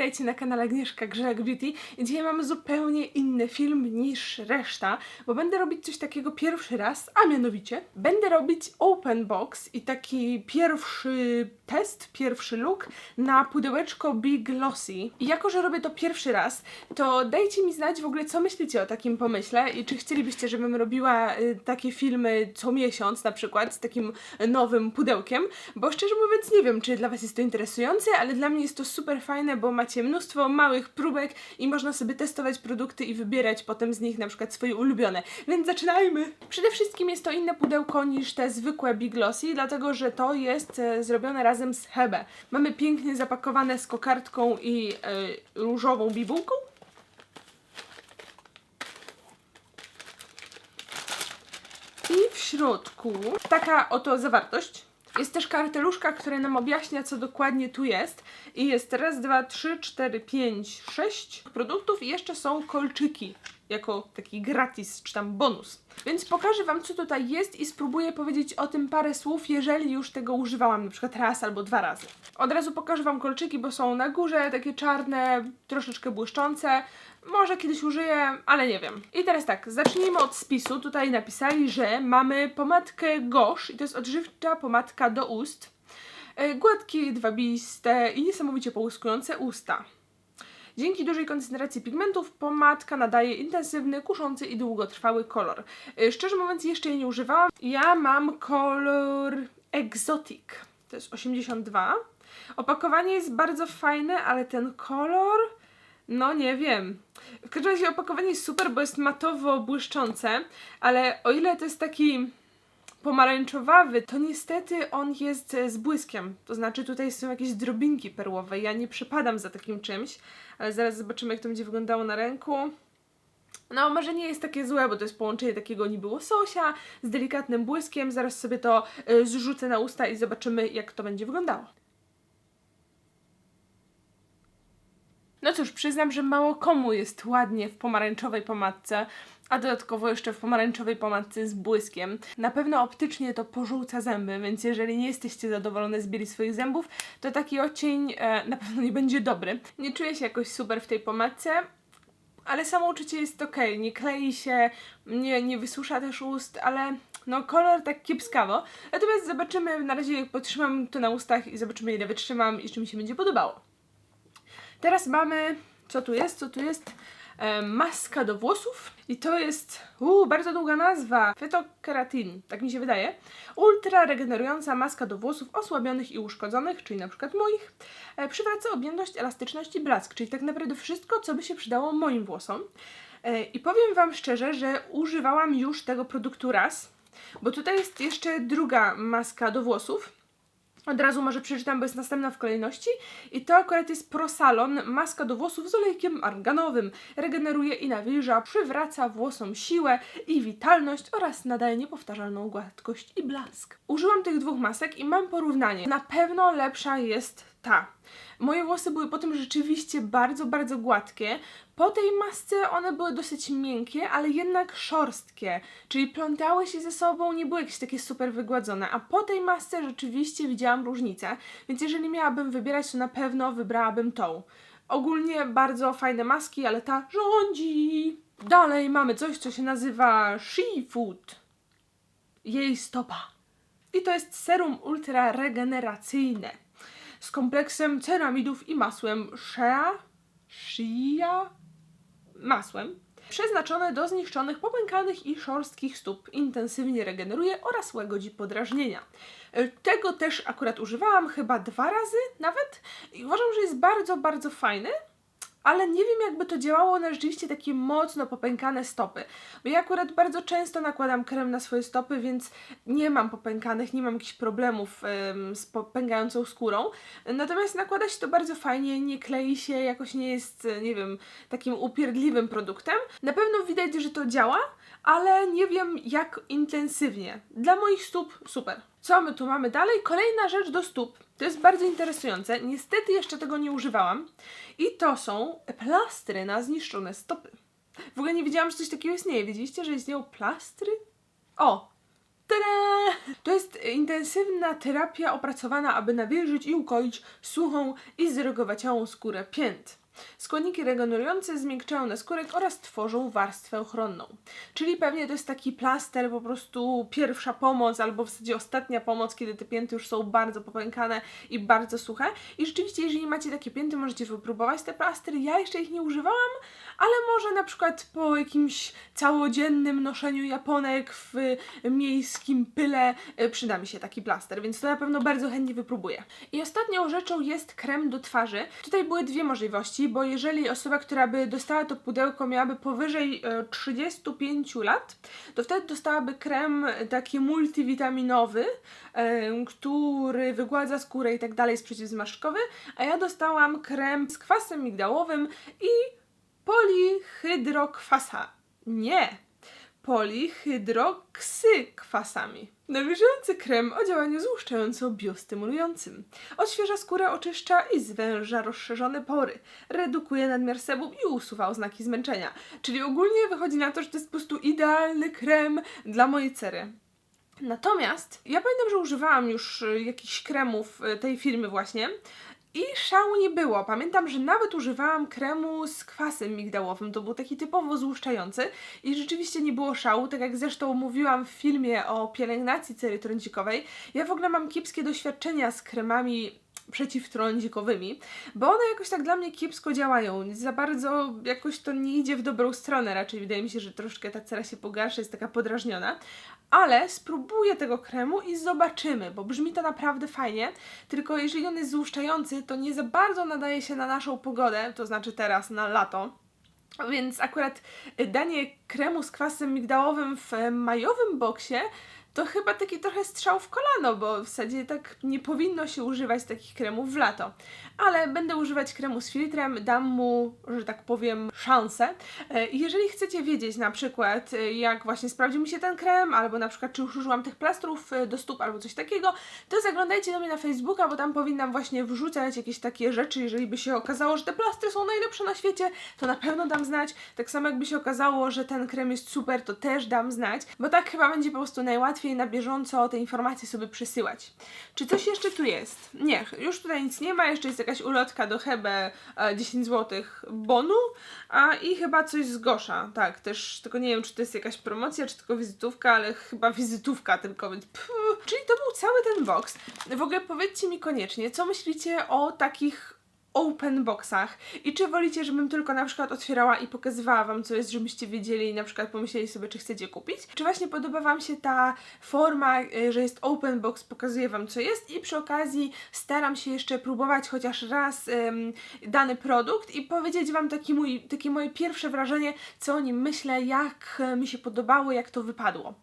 witajcie na kanale Agnieszka Grzeg Beauty. Dzisiaj mamy zupełnie inny film niż reszta, bo będę robić coś takiego pierwszy raz, a mianowicie będę robić open box i taki pierwszy test, pierwszy look na pudełeczko Big Glossy. I jako, że robię to pierwszy raz, to dajcie mi znać w ogóle, co myślicie o takim pomyśle i czy chcielibyście, żebym robiła y, takie filmy co miesiąc na przykład z takim nowym pudełkiem, bo szczerze mówiąc nie wiem, czy dla Was jest to interesujące, ale dla mnie jest to super fajne, bo macie mnóstwo małych próbek i można sobie testować produkty i wybierać potem z nich na przykład swoje ulubione. Więc zaczynajmy! Przede wszystkim jest to inne pudełko niż te zwykłe Big Glossy, dlatego że to jest e, zrobione razem z Hebe. Mamy pięknie zapakowane z kokardką i e, różową bibułką. I w środku taka oto zawartość. Jest też karteluszka, która nam objaśnia, co dokładnie tu jest. I jest raz, dwa, trzy, cztery, pięć, sześć produktów i jeszcze są kolczyki jako taki gratis, czy tam bonus. Więc pokażę Wam, co tutaj jest i spróbuję powiedzieć o tym parę słów, jeżeli już tego używałam, na przykład raz albo dwa razy. Od razu pokażę Wam kolczyki, bo są na górze, takie czarne, troszeczkę błyszczące. Może kiedyś użyję, ale nie wiem. I teraz tak, zacznijmy od spisu. Tutaj napisali, że mamy pomadkę Gosh i to jest odżywcza pomadka do ust. E, Gładkie, dwabiste i niesamowicie połyskujące usta. Dzięki dużej koncentracji pigmentów pomadka nadaje intensywny, kuszący i długotrwały kolor. Y, Szczerze mówiąc, jeszcze jej nie używałam. Ja mam kolor Exotic. To jest 82. Opakowanie jest bardzo fajne, ale ten kolor. No nie wiem. W każdym razie opakowanie jest super, bo jest matowo błyszczące, ale o ile to jest taki pomarańczowawy, to niestety on jest e, z błyskiem. To znaczy tutaj są jakieś drobinki perłowe. Ja nie przypadam za takim czymś, ale zaraz zobaczymy, jak to będzie wyglądało na ręku. No, może nie jest takie złe, bo to jest połączenie takiego niby łososia z delikatnym błyskiem. Zaraz sobie to y, zrzucę na usta i zobaczymy, jak to będzie wyglądało. No cóż, przyznam, że mało komu jest ładnie w pomarańczowej pomadce, a dodatkowo jeszcze w pomarańczowej pomadce z błyskiem. Na pewno optycznie to porzuca zęby, więc jeżeli nie jesteście zadowolone z bieli swoich zębów, to taki odcień e, na pewno nie będzie dobry. Nie czuję się jakoś super w tej pomadce, ale samo uczucie jest ok, nie klei się, nie, nie wysusza też ust, ale no kolor tak kiepskawo. Natomiast zobaczymy, na razie potrzymam to na ustach i zobaczymy ile wytrzymam i czy mi się będzie podobało. Teraz mamy, co tu jest, co tu jest? E, maska do włosów i to jest, uu, bardzo długa nazwa, fetokeratin, tak mi się wydaje. Ultra regenerująca maska do włosów osłabionych i uszkodzonych, czyli na przykład moich. E, przywraca objętość, elastyczność i blask, czyli tak naprawdę wszystko, co by się przydało moim włosom. E, I powiem Wam szczerze, że używałam już tego produktu raz, bo tutaj jest jeszcze druga maska do włosów. Od razu może przeczytam, bo jest następna w kolejności. I to akurat jest Prosalon, maska do włosów z olejkiem arganowym. Regeneruje i nawilża, przywraca włosom siłę i witalność oraz nadaje niepowtarzalną gładkość i blask. Użyłam tych dwóch masek i mam porównanie. Na pewno lepsza jest ta. Moje włosy były potem rzeczywiście bardzo, bardzo gładkie. Po tej masce one były dosyć miękkie, ale jednak szorstkie, czyli plątały się ze sobą, nie były jakieś takie super wygładzone. A po tej masce rzeczywiście widziałam różnicę, więc jeżeli miałabym wybierać, to na pewno wybrałabym tą. Ogólnie bardzo fajne maski, ale ta rządzi. Dalej mamy coś, co się nazywa She Food. Jej stopa. I to jest serum ultra regeneracyjne z kompleksem ceramidów i masłem shea, shea, masłem, przeznaczone do zniszczonych, popękanych i szorstkich stóp. Intensywnie regeneruje oraz łagodzi podrażnienia. E, Tego też akurat używałam chyba dwa razy nawet i uważam, że jest bardzo, bardzo fajny. Ale nie wiem, jakby to działało na rzeczywiście takie mocno popękane stopy. Bo ja akurat bardzo często nakładam krem na swoje stopy, więc nie mam popękanych, nie mam jakichś problemów em, z popękającą skórą. Natomiast nakłada się to bardzo fajnie, nie klei się, jakoś nie jest, nie wiem, takim upierdliwym produktem. Na pewno widać, że to działa, ale nie wiem jak intensywnie. Dla moich stóp super. Co my tu mamy dalej? Kolejna rzecz do stóp. To jest bardzo interesujące. Niestety jeszcze tego nie używałam. I to są plastry na zniszczone stopy. W ogóle nie wiedziałam, że coś takiego istnieje. Wiedzieliście, że istnieją plastry? O! To jest intensywna terapia opracowana, aby nawilżyć i ukoić suchą i zregowaciałą skórę pięt. Składniki regenerujące zmiękczają naskórek oraz tworzą warstwę ochronną. Czyli pewnie to jest taki plaster, po prostu pierwsza pomoc, albo w zasadzie ostatnia pomoc, kiedy te pięty już są bardzo popękane i bardzo suche. I rzeczywiście, jeżeli macie takie pięty, możecie wypróbować te plastry. Ja jeszcze ich nie używałam, ale może na przykład po jakimś całodziennym noszeniu japonek w miejskim pyle y, przyda mi się taki plaster, więc to na pewno bardzo chętnie wypróbuję. I ostatnią rzeczą jest krem do twarzy. Tutaj były dwie możliwości, bo jeżeli osoba, która by dostała to pudełko miałaby powyżej e, 35 lat, to wtedy dostałaby krem taki multivitaminowy, e, który wygładza skórę i tak dalej, jest przeciwzmarszczkowy, a ja dostałam krem z kwasem migdałowym i polihydrokwasa. Nie! Polihydroksykwasami. Nawilżający krem o działaniu złuszczająco-biostymulującym. Odświeża skórę, oczyszcza i zwęża rozszerzone pory. Redukuje nadmiar sebum i usuwa oznaki zmęczenia. Czyli ogólnie wychodzi na to, że to jest po prostu idealny krem dla mojej cery. Natomiast ja pamiętam, że używałam już y, jakichś kremów y, tej firmy właśnie i szału nie było. Pamiętam, że nawet używałam kremu z kwasem migdałowym. To był taki typowo złuszczający i rzeczywiście nie było szału, tak jak zresztą mówiłam w filmie o pielęgnacji cery trądzikowej. Ja w ogóle mam kiepskie doświadczenia z kremami przeciwtrądzikowymi, bo one jakoś tak dla mnie kiepsko działają. Za bardzo jakoś to nie idzie w dobrą stronę. Raczej wydaje mi się, że troszkę ta cera się pogarsza, jest taka podrażniona. Ale spróbuję tego kremu i zobaczymy, bo brzmi to naprawdę fajnie. Tylko jeżeli on jest złuszczający, to nie za bardzo nadaje się na naszą pogodę, to znaczy teraz na lato. Więc akurat danie kremu z kwasem migdałowym w majowym boksie to chyba taki trochę strzał w kolano, bo w zasadzie tak nie powinno się używać takich kremów w lato. Ale będę używać kremu z filtrem, dam mu, że tak powiem, szansę. E, Jeżeli chcecie wiedzieć na przykład, e, jak właśnie sprawdził mi się ten krem, albo na przykład czy już użyłam tych plastrów e, do stóp, albo coś takiego, to zaglądajcie do mnie na Facebooka, bo tam powinnam właśnie wrzucać jakieś takie rzeczy, jeżeli by się okazało, że te plastry są najlepsze na świecie, to na pewno dam znać. Tak samo jakby się okazało, że ten krem jest super, to też dam znać, bo tak chyba będzie po prostu najłatwiej na bieżąco te informacje sobie przesyłać. Czy coś jeszcze tu jest? Nie, już tutaj nic nie ma, jeszcze jest jakaś ulotka do Hebe e, 10 zł bonu, a i chyba coś z Gosza, tak, też, tylko nie wiem, czy to jest jakaś promocja, czy tylko wizytówka, ale chyba wizytówka tylko, więc pff. Czyli to był cały ten box. W ogóle powiedzcie mi koniecznie, co myślicie o takich open boxach. I czy wolicie, żebym tylko na przykład otwierała i pokazywała Wam, co jest, żebyście wiedzieli i na przykład pomyśleli sobie, czy chcecie kupić, czy właśnie podoba Wam się ta forma, y, że jest open box, pokazuję Wam, co jest? I przy okazji staram się jeszcze próbować chociaż raz dany produkt i powiedzieć Wam taki mój, takie moje pierwsze wrażenie, co o nim myślę, jak mi się podobało, jak to wypadło.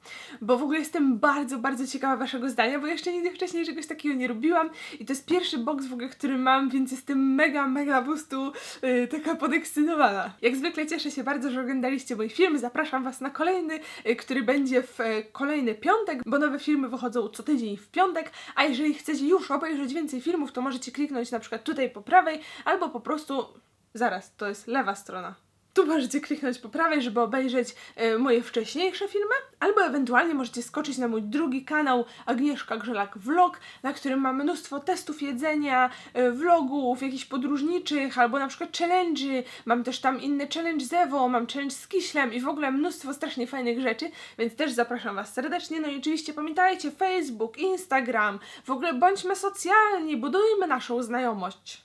Bo w ogóle jestem bardzo, bardzo ciekawa Waszego zdania, bo jeszcze nigdy wcześniej czegoś takiego nie robiłam i to jest pierwszy box w ogóle, który mam, więc jestem mega, mega po prostu yy, taka podekscytowana. Jak zwykle cieszę się bardzo, że oglądaliście mój film. Zapraszam Was na kolejny, yy, który będzie w yy, kolejny piątek, bo nowe filmy wychodzą co tydzień w piątek, a jeżeli chcecie już obejrzeć więcej filmów, to możecie kliknąć na przykład tutaj po prawej, albo po prostu... Zaraz, to jest lewa strona. Tu możecie kliknąć po prawej, żeby obejrzeć e, moje wcześniejsze filmy, albo ewentualnie możecie skoczyć na mój drugi kanał Agnieszka Grzelak Vlog, na którym mam mnóstwo testów jedzenia, e, vlogów, jakichś podróżniczych, albo na przykład challenge'y, mam też tam inny challenge z Ewo, mam challenge z Kiślem i w ogóle mnóstwo strasznie fajnych rzeczy, więc też zapraszam Was serdecznie. No i oczywiście pamiętajcie, Facebook, Instagram, w ogóle bądźmy socjalni, budujmy naszą znajomość.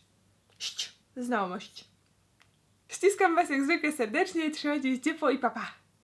Ść, znajomość. Ściskam Was jak zwykle serdecznie, trzymajcie się ciepło i papa. Pa.